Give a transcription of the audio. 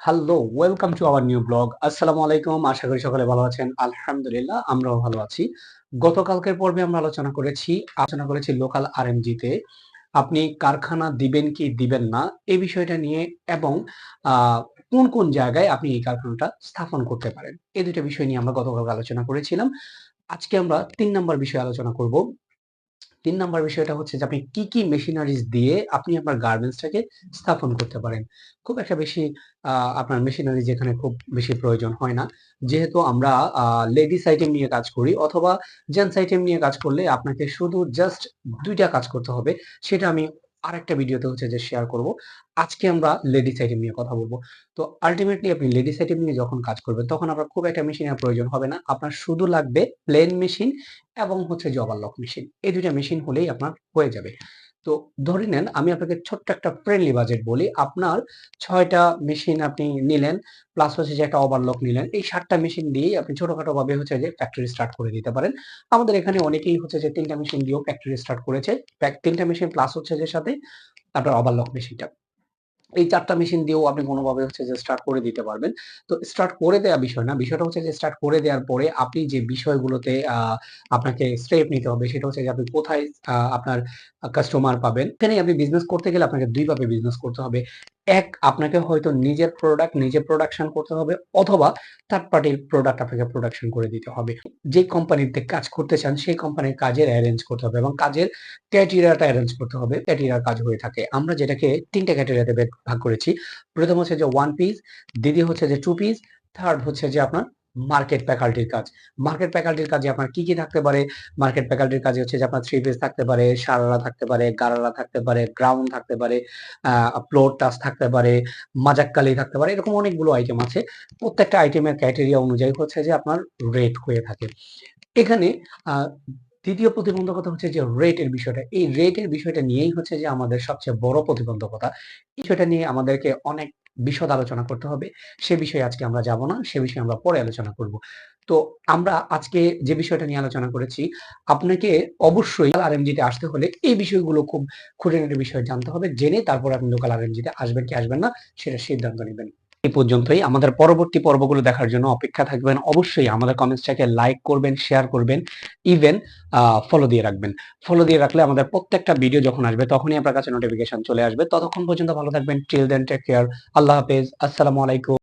Hello welcome to our new blog আসসালামু আলাইকুম আশা করি সকলে ভালো আছেন। আলহামদুলিল্লাহ, আমরাও ভালো আছি। গতকালকের পর্বে আমরা আলোচনা করেছি আলোচনা করেছি লোকাল আরএমজি তে আপনি কারখানা দিবেন কি দিবেন না এই বিষয়টা নিয়ে এবং কোন কোন জায়গায় আপনি এই কারখানাটা স্থাপন করতে পারেন। এই দুটো বিষয় নিয়ে আমরা গতকাল আলোচনা করেছিলাম। আজকে আমরা তিন নম্বর বিষয়ে আলোচনা করব। তিন নাম্বার বিষয়টা হচ্ছে যে, আপনি কি কি মেশিনারিজ দিয়ে আপনি আপনার গার্মেন্টসটাকে স্থাপন করতে পারেন? খুব একটা বেশি আপনার মেশিনারি যেখানে খুব বেশি প্রয়োজন হয় না। যেহেতু আমরা লেডিস আইটেম নিয়ে কাজ করি অথবা জেন্টস আইটেম নিয়ে কাজ করলে আপনাকে শুধু জাস্ট দুইটা কাজ করতে হবে। সেটা আমি আরেকটা ভিডিওতে হচ্ছে যে শেয়ার করব। আজকে আমরা লেডিস আইটেম নিয়ে কথা বলব। তো আলটিমেটলি আপনি লেডিস আইটেম নিয়ে যখন কাজ করবেন, তখন আপনার খুব একটা মেশিনের প্রয়োজন হবে না। আপনার শুধু লাগবে প্লেন মেশিন এবং হচ্ছে জবাল লক মেশিন এই দুইটা মেশিন হলেই আপনার হয়ে যাবে। তো ধরে নেন আমি আপনাকে ছোট্ট একটা ফ্রেন্ডলি বাজেট বলি। আপনার ছয়টা মেশিন আপনি নিলেন প্লাস হচ্ছে যে একটা ওভারলক নিলেন। এই সাতটা মেশিন দিয়েই আপনি ছোটখাটো ভাবে হচ্ছে যে ফ্যাক্টরি স্টার্ট করে দিতে পারেন। আমাদের এখানে অনেকেই হচ্ছে যে তিনটা মেশিন দিয়েও ফ্যাক্টরি স্টার্ট করেছে। তিনটা মেশিন প্লাস হচ্ছে যে সাথে আপনার ওভারলক মেশিনটা এই চারটা মেশিন দিয়েও আপনি কোনোভাবে হচ্ছে যে স্টার্ট করে দিতে পারবেন। তো স্টার্ট করে দেওয়া বিষয় না, বিষয়টা হচ্ছে যে স্টার্ট করে দেওয়ার পরে আপনি যে বিষয়গুলোতে আপনাকে স্টেপ নিতে হবে সেটা হচ্ছে যে আপনি কোথায় আপনার কাস্টমার পাবেন। এখানে আপনি বিজনেস করতে গেলে আপনাকে দুইভাবে বিজনেস করতে হবে। এক, আপনাকে হয়তো নিজের প্রোডাক্ট নিজে প্রোডাকশন করতে হবে অথবা থার্ড পার্টির প্রোডাক্ট আপনাকে প্রোডাকশন করে দিতে হবে। যে কোম্পানিতে কাজ করতে চান, সেই কোম্পানির কাজের অ্যারেঞ্জ করতে হবে এবং কাজের ক্যাটেরিয়াটা অ্যারেঞ্জ করতে হবে ক্যাটেরিয়ার কাজ হয়ে থাকে। আমরা যেটাকে তিনটা ক্যাটেরিয়াতে ভাগ করেছি। প্রথম হচ্ছে যে ওয়ান পিস দ্বিতীয় হচ্ছে যে টু পিস থার্ড হচ্ছে যে আপনার মার্কেট ফ্যাকাল্টির কাজ। মার্কেট ফ্যাকাল্টির কাজে আপনার কি কি থাকতে পারে? মার্কেট ফ্যাকাল্টির কাজে হচ্ছে যে আপনার থ্রি পিস থাকতে পারে সারারা থাকতে পারে গারারা থাকতে পারে গ্রাউন্ড থাকতে পারে ফ্লোর টাচ থাকতে পারে, মাজাক্কালি থাকতে পারে, এরকম অনেকগুলো আইটেম আছে। প্রত্যেকটা আইটেমের ক্রাইটেরিয়া অনুযায়ী হচ্ছে যে আপনার রেট হয়ে থাকে। এখানে দ্বিতীয় প্রতিবন্ধকতা হচ্ছে যে রেটের বিষয়টা। এই রেটের বিষয়টা নিয়েই হচ্ছে যে আমাদের সবচেয়ে বড় প্রতিবন্ধকতা। বিষয়টা নিয়ে আমাদেরকে অনেক বিশদ আলোচনা করতে হবে। সে বিষয়ে আজকে আমরা যাব না, সে বিষয়ে আমরা পরে আলোচনা করব। তো আমরা আজকে যে বিষয়টা নিয়ে আলোচনা করেছি, আপনাকে অবশ্যই আর আরএমজিতে আসতে হলে এই বিষয়গুলো খুব খুঁটিনাটি বিষয় জানতে হবে। জেনে তারপর আপনি লোকাল আর আরএমজিতে আসবেন কি আসবেন না, সেটা সিদ্ধান্ত নেবেন। এই পর্যন্তই। আমাদের পরবর্তী পর্বগুলো দেখার জন্য অপেক্ষা থাকবেন। অবশ্যই আমাদের কমেন্টসটাকে লাইক করবেন শেয়ার করবেন ইভেন ফলো দিয়ে রাখবেন। ফলো দিয়ে রাখলে আমাদের প্রত্যেকটা ভিডিও যখন আসবে, তখনই আপনার কাছে নোটিফিকেশন চলে আসবে। ততক্ষণ পর্যন্ত ভালো থাকবেন। টিল দেন টেক কেয়ার আল্লাহ হাফেজ। আসসালামু আলাইকুম।